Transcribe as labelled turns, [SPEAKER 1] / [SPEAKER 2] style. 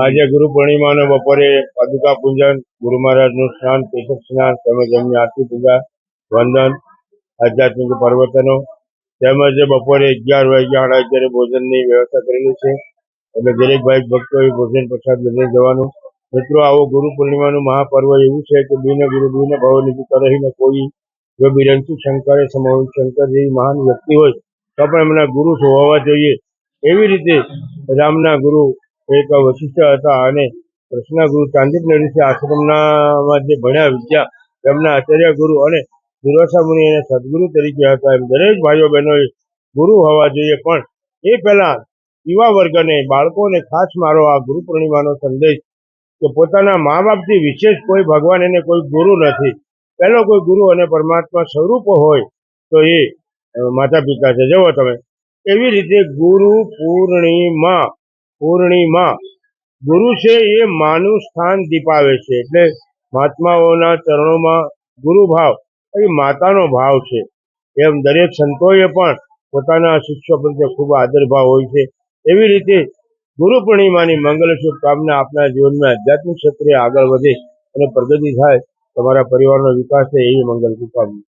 [SPEAKER 1] આજે ગુરુ પૂર્ણિમાનો બપોરે પાદુકા પૂજન, ગુરુ મહારાજનું સ્નાન કેશવ સ્નાન તેમજ એમની આરતી પૂજા, વંદન, આધ્યાત્મિક પર્વતનો તેમજ બપોરે અગિયાર વાગ્યા સાડા અગિયારે ભોજનની વ્યવસ્થા કરેલી છે. એટલે દરેક ભાઈ ભક્તોએ ભોજન પ્રસાદ લઈને જવાનું. મિત્રો, આવો ગુરુ પૂર્ણિમાનું મહાપર્વ એવું છે કે બિન ગુરુ, બિન ભવ નિમિત્ત રહીને કોઈ જો બિરંચુ શંકરે સમોહન શંકર જેવી મહાન વ્યક્તિ હોય તો પણ એમના ગુરુ હોવા જોઈએ. એવી રીતે રામના ગુરુ એક વશિષ્ઠ હતા અને કૃષ્ણ ગુરુ ચાંદીપ ઋષિ આશ્રમના જે ભણ્યા વિદ્યા એમના આચાર્ય ગુરુ અને દુર્વાસા મુનિ એને સદગુરુ તરીકે હતા. એમ દરેક ભાઈઓ બહેનોએ ગુરુ હોવા જોઈએ, પણ એ પહેલા યુવા વર્ગને બાળકોને ખાસ મારો આ ગુરુ પૂર્ણિમાનો સંદેશ કે પોતાના મા બાપથી વિશેષ કોઈ ભગવાન એને કોઈ ગુરુ નથી. પહેલો કોઈ ગુરુ અને પરમાત્મા સ્વરૂપ હોય તો એ માતા પિતા છે. જુઓ તમે, એવી રીતે ગુરુ પૂર્ણિમા પૂર્ણિમા. ગુરુ છે એ માનું સ્થાન દીપાવે છે. એટલે મહાત્માઓના ચરણોમાં ગુરુ ભાવ, એ માતાનો ભાવ છે. એમ દરેક સંતોએ પણ પોતાના શિષ્યો પ્રત્યે ખૂબ આદરભાવ હોય છે. એવી રીતે ગુરુ પૂર્ણિમાની મંગલ શુભકામના આપના જીવનમાં આધ્યાત્મિક ક્ષેત્રે આગળ વધે અને પ્રગતિ થાય, તમારા પરિવારનો વિકાસ થાય એવી મંગલ શુભકામના.